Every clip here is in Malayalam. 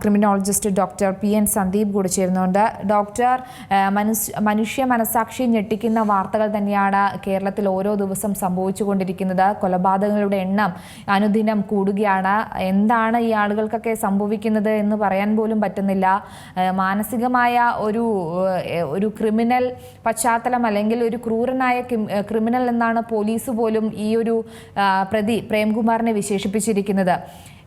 Criminologist doctor P N Sandeep കൂടി ചേരുന്നുണ്ട്. ഡോക്ടർ മനുഷ്യ മനസാക്ഷി ഞെട്ടിക്കുന്ന വാർത്തകൾ തന്നെയാണ് കേരളത്തിൽ ഓരോ ദിവസം സംഭവിച്ചുകൊണ്ടിരിക്കുന്നത്. കൊലപാതകങ്ങളുടെ എണ്ണം അനുദിനം കൂടുകയാണ്. എന്താണ് ഈ ആളുകൾക്കൊക്കെ സംഭവിക്കുന്നത് എന്ന് പറയാൻ പോലും പറ്റുന്നില്ല. മാനസികമായ ഒരു ഒരു ക്രിമിനൽ പശ്ചാത്തലം അല്ലെങ്കിൽ ഒരു ക്രൂരനായ ക്രിമിനൽ എന്നാണ് പോലീസ് പോലും ഈ ഒരു പ്രതി പ്രേംകുമാറിനെ വിശേഷിപ്പിച്ചിരിക്കുന്നത്.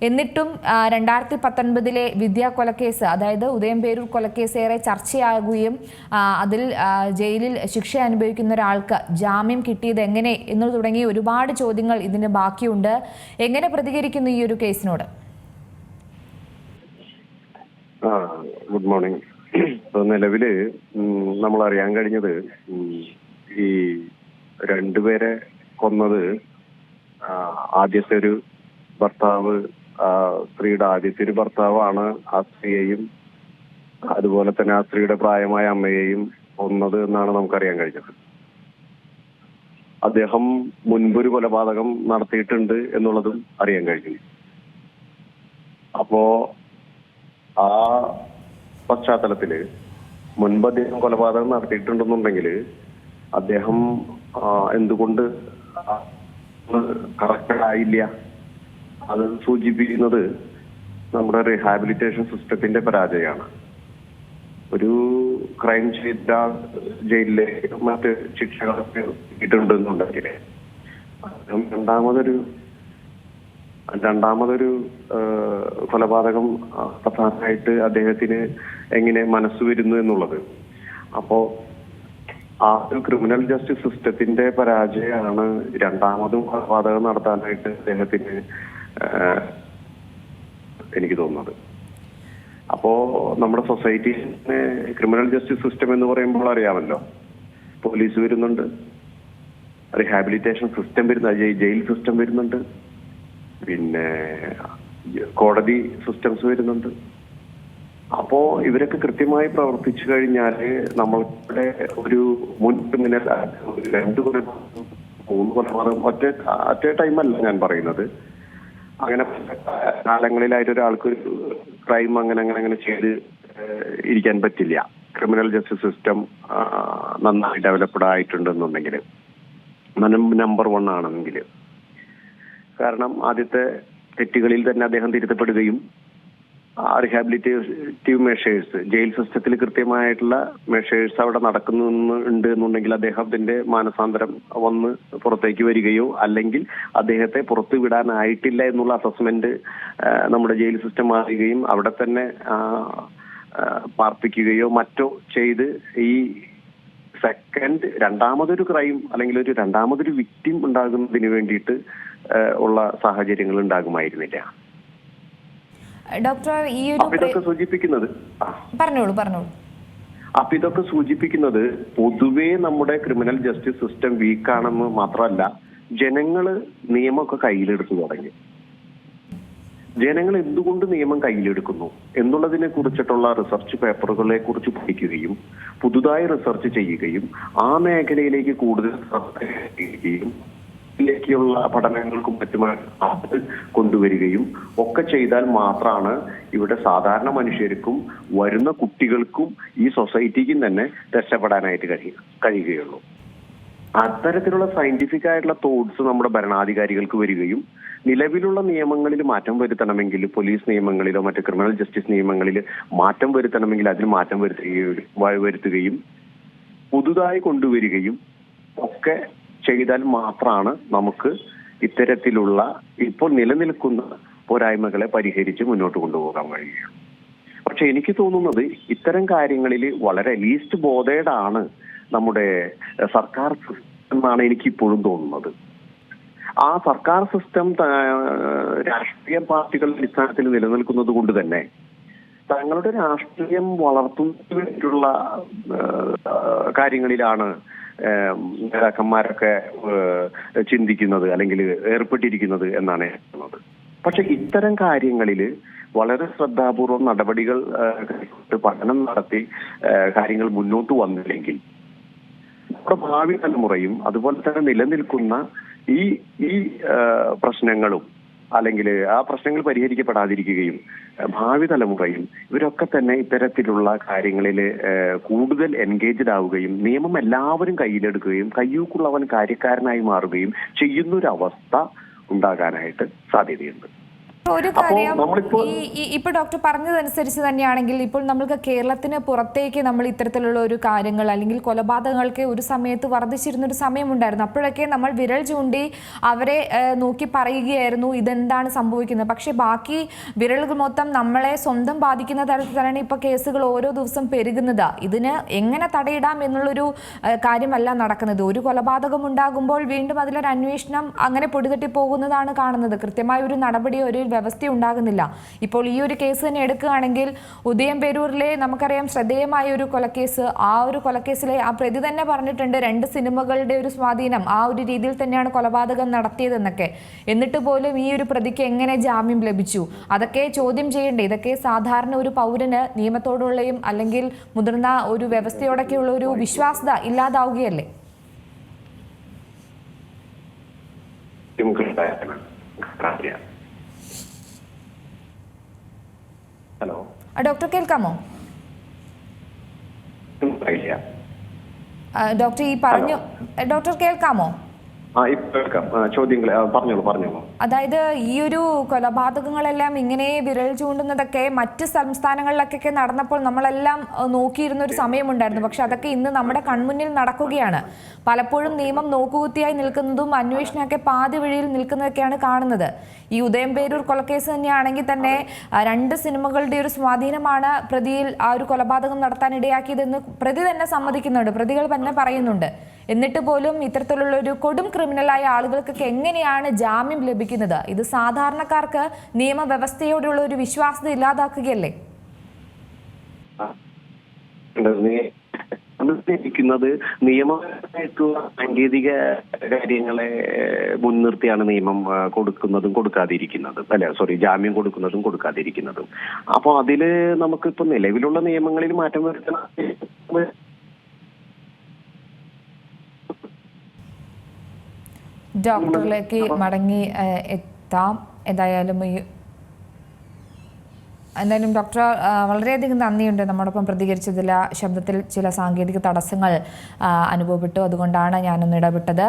എന്നിട്ടും രണ്ടായിരത്തി പത്തൊൻപതിലെ വിദ്യാ കൊലക്കേസ് അതായത് ഉദയംപേരൂർ കൊലക്കേസ് ഏറെ ചർച്ചയാകുകയും അതിൽ ജയിലിൽ ശിക്ഷ അനുഭവിക്കുന്ന ഒരാൾക്ക് ജാമ്യം കിട്ടിയത് എങ്ങനെ എന്ന് തുടങ്ങി ഒരുപാട് ചോദ്യങ്ങൾ ഇതിന് ബാക്കിയുണ്ട്. എങ്ങനെ പ്രതികരിക്കുന്നു ഈ ഒരു കേസിനോട്? Good morning. ഇപ്പൊ നിലവിൽ നമ്മൾ അറിയാൻ കഴിഞ്ഞത് ഈ രണ്ടുപേരെ കൊന്നത് ആദ്യത്തെ ഒരു ഭർത്താവ് സ്ത്രീയുടെ ആദ്യത്തെ ഒരു ഭർത്താവാണ് ആ സ്ത്രീയെയും അതുപോലെ തന്നെ ആ സ്ത്രീയുടെ പ്രായമായ അമ്മയെയും കൊന്നത് എന്നാണ് നമുക്കറിയാൻ കഴിഞ്ഞത്. അദ്ദേഹം മുൻപൊരു കൊലപാതകം നടത്തിയിട്ടുണ്ട് എന്നുള്ളതും അറിയാൻ കഴിഞ്ഞു. അപ്പോ ആ പശ്ചാത്തലത്തിൽ മുൻപ് അദ്ദേഹം കൊലപാതകം നടത്തിയിട്ടുണ്ടെന്നുണ്ടെങ്കിൽ അദ്ദേഹം എന്തുകൊണ്ട് കറക്റ്റ് ആയില്ല? അത് സൂചിപ്പിക്കുന്നത് നമ്മുടെ റീഹാബിലിറ്റേഷൻ സിസ്റ്റത്തിന്റെ പരാജയമാണ്. ഒരു ക്രൈം ചെയ്ത ജയിലിലെ മറ്റ് ശിക്ഷകളൊക്കെ കിട്ടുന്നുണ്ടെന്നുണ്ടെങ്കിൽ രണ്ടാമതൊരു രണ്ടാമതൊരു കൊലപാതകം പ്രധാനമായിട്ട് അദ്ദേഹത്തിന് എങ്ങനെ മനസ്സ് വരുന്നു എന്നുള്ളത്. അപ്പോ ആ ഒരു ക്രിമിനൽ ജസ്റ്റിസ് സിസ്റ്റത്തിന്റെ പരാജയമാണ് രണ്ടാമതും കൊലപാതകം നടത്താനായിട്ട് അദ്ദേഹത്തിന് എനിക്ക് തോന്നുന്നത്. അപ്പോ നമ്മുടെ സൊസൈറ്റി ക്രിമിനൽ ജസ്റ്റിസ് സിസ്റ്റം എന്ന് പറയുമ്പോൾ അറിയാമല്ലോ. പോലീസ് വരുന്നുണ്ട്. റീഹാബിലിറ്റേഷൻ സിസ്റ്റം വരുന്ന ജയിൽ സിസ്റ്റം വരുന്നുണ്ട്. പിന്നെ കോടതി സിസ്റ്റംസ് വരുന്നുണ്ട്. അപ്പോ ഇവരൊക്കെ കൃത്യമായി പ്രവർത്തിച്ചു കഴിഞ്ഞാൽ നമ്മളുടെ ഒരു മുൻ ക്രിമിനൽ രണ്ട് കൊലപാതകം മൂന്ന് കൊലപാതകം ഒറ്റ ഒറ്റ ടൈമല്ല ഞാൻ പറയുന്നത്. അങ്ങനെ കാലങ്ങളിലായിട്ട് ഒരാൾക്ക് ഒരു ക്രൈം അങ്ങനെ അങ്ങനെ അങ്ങനെ ചെയ്ത് ഇരിക്കാൻ പറ്റില്ല. ക്രിമിനൽ ജസ്റ്റിസ് സിസ്റ്റം നന്നായി ഡെവലപ്ഡ് ആയിട്ടുണ്ടെന്നുണ്ടെങ്കിൽ. നമ്പർ വൺ ആണെങ്കിൽ കാരണം ആദ്യത്തെ തെറ്റുകളിൽ തന്നെ അദ്ദേഹം തിരുത്തപ്പെടുകയും റിഹാബിലിറ്റേറ്റീവ് മെഷേഴ്സ് ജയിൽ സിസ്റ്റത്തിൽ കൃത്യമായിട്ടുള്ള മെഷേഴ്സ് അവിടെ നടക്കുന്നുണ്ട് എന്നുണ്ടെങ്കിൽ അദ്ദേഹത്തിന്റെ മാനസാന്തരം വന്ന് പുറത്തേക്ക് വരികയോ അല്ലെങ്കിൽ അദ്ദേഹത്തെ പുറത്തു വിടാനായിട്ടില്ല എന്നുള്ള അസസ്മെന്റ് നമ്മുടെ ജയിൽ സിസ്റ്റം മാറുകയും അവിടെ തന്നെ പാർപ്പിക്കുകയോ മറ്റോ ചെയ്ത് ഈ സെക്കൻഡ് രണ്ടാമതൊരു ക്രൈം അല്ലെങ്കിൽ ഒരു രണ്ടാമതൊരു വിക്ടിം ഉണ്ടാകുന്നതിന് വേണ്ടിയിട്ട് ഉള്ള സാഹചര്യങ്ങൾ ഉണ്ടാകുമായിരുന്നില്ല. ഡോക്ടർ ഈ ഒരു സൂചിപ്പിക്കുന്നത് പറഞ്ഞോളൂ പറഞ്ഞോളൂ. അപ്പൊ ഇതൊക്കെ സൂചിപ്പിക്കുന്നത് പൊതുവേ നമ്മുടെ ക്രിമിനൽ ജസ്റ്റിസ് സിസ്റ്റം വീക്കാണെന്ന് മാത്രമല്ല ജനങ്ങൾ നിയമമൊക്കെ കയ്യിലെടുത്തു തുടങ്ങി. ജനങ്ങൾ എന്തുകൊണ്ട് നിയമം കയ്യിലെടുക്കുന്നു എന്നുള്ളതിനെ കുറിച്ചിട്ടുള്ള റിസർച്ച് പേപ്പറുകളെ കുറിച്ച് പഠിക്കുകയും പുതുതായി റിസർച്ച് ചെയ്യുകയും ആ മേഖലയിലേക്ക് കൂടുതൽ കേന്ദ്രീകരിക്കുകയും ിലേക്കുള്ള പഠനങ്ങൾക്കും മറ്റുമായി കൊണ്ടുവരികയും ഒക്കെ ചെയ്താൽ മാത്രമാണ് ഇവിടെ സാധാരണ മനുഷ്യർക്കും വരുന്ന കുട്ടികൾക്കും ഈ സൊസൈറ്റിക്കും തന്നെ രക്ഷപ്പെടാനായിട്ട് കഴിയുക കഴിയുകയുള്ളൂ. അത്തരത്തിലുള്ള സയന്റിഫിക് ആയിട്ടുള്ള തോട്ട്സ് നമ്മുടെ ഭരണാധികാരികൾക്ക് വരികയും നിലവിലുള്ള നിയമങ്ങളിൽ മാറ്റം വരുത്തണമെങ്കിൽ പോലീസ് നിയമങ്ങളിലോ മറ്റു ക്രിമിനൽ ജസ്റ്റിസ് നിയമങ്ങളിൽ മാറ്റം വരുത്തണമെങ്കിൽ അതിന് മാറ്റം വരുത്തുകയും വരുത്തുകയും പുതുതായി കൊണ്ടുവരികയും ഒക്കെ ചെയ്താൽ മാത്രമാണ് നമുക്ക് ഇത്തരത്തിലുള്ള ഇപ്പോൾ നിലനിൽക്കുന്ന പോരായ്മകളെ പരിഹരിച്ച് മുന്നോട്ട് കൊണ്ടുപോകാൻ കഴിയുക. പക്ഷെ എനിക്ക് തോന്നുന്നത് ഇത്തരം കാര്യങ്ങളിൽ വളരെ ലീസ്റ്റ് ബോധേഡാണ് നമ്മുടെ സർക്കാർ എന്നാണ് എനിക്ക് ഇപ്പോഴും തോന്നുന്നത്. ആ സർക്കാർ സിസ്റ്റം രാഷ്ട്രീയ പാർട്ടികളുടെ അടിസ്ഥാനത്തിൽ നിലനിൽക്കുന്നത് കൊണ്ട് തന്നെ തങ്ങളുടെ രാഷ്ട്രീയം വളർത്തുന്നതിനുള്ള കാര്യങ്ങളിലാണ് നേതാക്കന്മാരൊക്കെ ചിന്തിക്കുന്നത് അല്ലെങ്കിൽ ഏർപ്പെട്ടിരിക്കുന്നത് എന്നാണ് പറയുന്നത്. പക്ഷെ ഇത്തരം കാര്യങ്ങളിൽ വളരെ ശ്രദ്ധാപൂർവം നടപടികൾ പഠനം നടത്തി കാര്യങ്ങൾ മുന്നോട്ട് വന്നില്ലെങ്കിൽ നമ്മുടെ ഭാവി തലമുറയും അതുപോലെ തന്നെ നിലനിൽക്കുന്ന ഈ ഈ പ്രശ്നങ്ങളും അല്ലെങ്കിൽ ആ പ്രശ്നങ്ങൾ പരിഹരിക്കപ്പെടാതിരിക്കുകയും ഭാവി തലമുറയും ഇവരൊക്കെ തന്നെ ഇത്തരത്തിലുള്ള കാര്യങ്ങളിൽ കൂടുതൽ എൻഗേജ്ഡ് ആവുകയും നിയമം എല്ലാവരും കയ്യിലെടുക്കുകയും കയ്യൂക്കുള്ളവൻ കാര്യക്കാരനായി മാറുകയും ചെയ്യുന്നൊരവസ്ഥ ഉണ്ടാകാനായിട്ട് സാധ്യതയുണ്ട്. ഒരു അപ്പോ കാര്യം ഈ ഈ- ഇപ്പൊ ഡോക്ടർ പറഞ്ഞതനുസരിച്ച് തന്നെയാണെങ്കിൽ ഇപ്പോൾ നമ്മൾക്ക് കേരളത്തിന് പുറത്തേക്ക് നമ്മൾ ഇത്തരത്തിലുള്ള ഒരു കാര്യങ്ങൾ അല്ലെങ്കിൽ കൊലപാതകങ്ങൾക്ക് ഒരു സമയത്ത് വർദ്ധിച്ചിരുന്ന ഒരു സമയമുണ്ടായിരുന്നു. അപ്പോഴൊക്കെ നമ്മൾ വിരൽ ചൂണ്ടി അവരെ നോക്കി പറയുകയായിരുന്നു ഇതെന്താണ് സംഭവിക്കുന്നത്. പക്ഷേ ബാക്കി വിരലുകൾ മൊത്തം നമ്മളെ സ്വന്തം ബാധിക്കുന്ന തരത്തിൽ തന്നെയാണ് ഇപ്പോൾ കേസുകൾ ഓരോ ദിവസം പെരുകുന്നത്. ഇതിന് എങ്ങനെ തടയിടാം എന്നുള്ളൊരു കാര്യമല്ല നടക്കുന്നത്. ഒരു കൊലപാതകം ഉണ്ടാകുമ്പോൾ വീണ്ടും അതിലൊരു അന്വേഷണം അങ്ങനെ പൊടിതട്ടി പോകുന്നതാണ് കാണുന്നത്. കൃത്യമായ ഒരു നടപടി ഒരു വ്യവസ്ഥ ഉണ്ടാകുന്നില്ല ഇപ്പോൾ ഈ ഒരു കേസ് തന്നെ എടുക്കുകയാണെങ്കിൽ ഉദയം പേരൂരിലെ നമുക്കറിയാം ശ്രദ്ധേയമായ ഒരു കൊലക്കേസ് ആ ഒരു കൊലക്കേസിലെ ആ പ്രതി തന്നെ പറഞ്ഞിട്ടുണ്ട് രണ്ട് സിനിമകളുടെ ഒരു സ്വാധീനം ആ ഒരു രീതിയിൽ തന്നെയാണ് കൊലപാതകം നടത്തിയതെന്നൊക്കെ. എന്നിട്ട് പോലും ഈ ഒരു പ്രതിക്ക് എങ്ങനെ ജാമ്യം ലഭിച്ചു? അതൊക്കെ ചോദ്യം ചെയ്യേണ്ടേ? ഇതൊക്കെ സാധാരണ ഒരു പൗരന് നിയമത്തോടുള്ളയും അല്ലെങ്കിൽ മുതിർന്ന ഒരു വ്യവസ്ഥയോടൊക്കെയുള്ള ഒരു വിശ്വാസ്യത ഇല്ലാതാവുകയല്ലേ? ഹലോ. ഡോക്ടർ കേൾക്കാമോ? ഡോക്ടർ ഈ പറഞ്ഞു ഡോക്ടർ കേൾക്കാമോ? അതായത് ഈ ഒരു കൊലപാതകങ്ങളെല്ലാം ഇങ്ങനെ വിരൽ ചൂണ്ടുന്നതൊക്കെ മറ്റ് സംസ്ഥാനങ്ങളിലൊക്കെ നടന്നപ്പോൾ നമ്മളെല്ലാം നോക്കിയിരുന്ന ഒരു സമയമുണ്ടായിരുന്നു. പക്ഷെ അതൊക്കെ ഇന്ന് നമ്മുടെ കൺമുന്നിൽ നടക്കുകയാണ്. പലപ്പോഴും നിയമം നോക്കുകുത്തിയായി നിൽക്കുന്നതും അന്വേഷണമൊക്കെ പാതി വഴിയിൽ നിൽക്കുന്നതൊക്കെയാണ് കാണുന്നത്. ഈ ഉദയം ഉദയംപേരൂർ കൊലക്കേസ് തന്നെയാണെങ്കിൽ തന്നെ രണ്ട് സിനിമകളുടെ ഒരു സ്വാധീനമാണ് പ്രതിയിൽ ആ ഒരു കൊലപാതകം നടത്താൻ ഇടയാക്കിയതെന്ന് പ്രതി തന്നെ സമ്മതിക്കുന്നുണ്ട്. പ്രതികൾ തന്നെ പറയുന്നുണ്ട്. എന്നിട്ട് പോലും ഇത്തരത്തിലുള്ള ഒരു കൊടും ക്രിമിനലായ ആളുകൾക്കൊക്കെ എങ്ങനെയാണ് ജാമ്യം ലഭിക്കുന്നത്? ഇത് സാധാരണക്കാർക്ക് നിയമവ്യവസ്ഥയോടുള്ള ഒരു വിശ്വാസത ഇല്ലാതാക്കുകയല്ലേ? ിക്കുന്നത് നിയമപരമായിട്ടുള്ള സാങ്കേതിക കാര്യങ്ങളെ മുൻനിർത്തിയാണ് നിയമം കൊടുക്കുന്നതും കൊടുക്കാതിരിക്കുന്നതും അല്ല? സോറി ജാമ്യം കൊടുക്കുന്നതും കൊടുക്കാതിരിക്കുന്നതും. അപ്പൊ അതിൽ നമുക്കിപ്പോ നിലവിലുള്ള നിയമങ്ങളിൽ മാറ്റം വരുത്തണം. ഡോക്ടറിലേക്ക് മടങ്ങി എത്താം. എന്തായാലും ഈ എന്തായാലും ഡോക്ടർ വളരെയധികം നന്ദിയുണ്ട് നമ്മോടൊപ്പം പ്രതികരിച്ചതിൽ. ശബ്ദത്തിൽ ചില സാങ്കേതിക തടസ്സങ്ങൾ അനുഭവപ്പെട്ടു. അതുകൊണ്ടാണ് ഞാനൊന്ന് ഇടപെട്ടത്.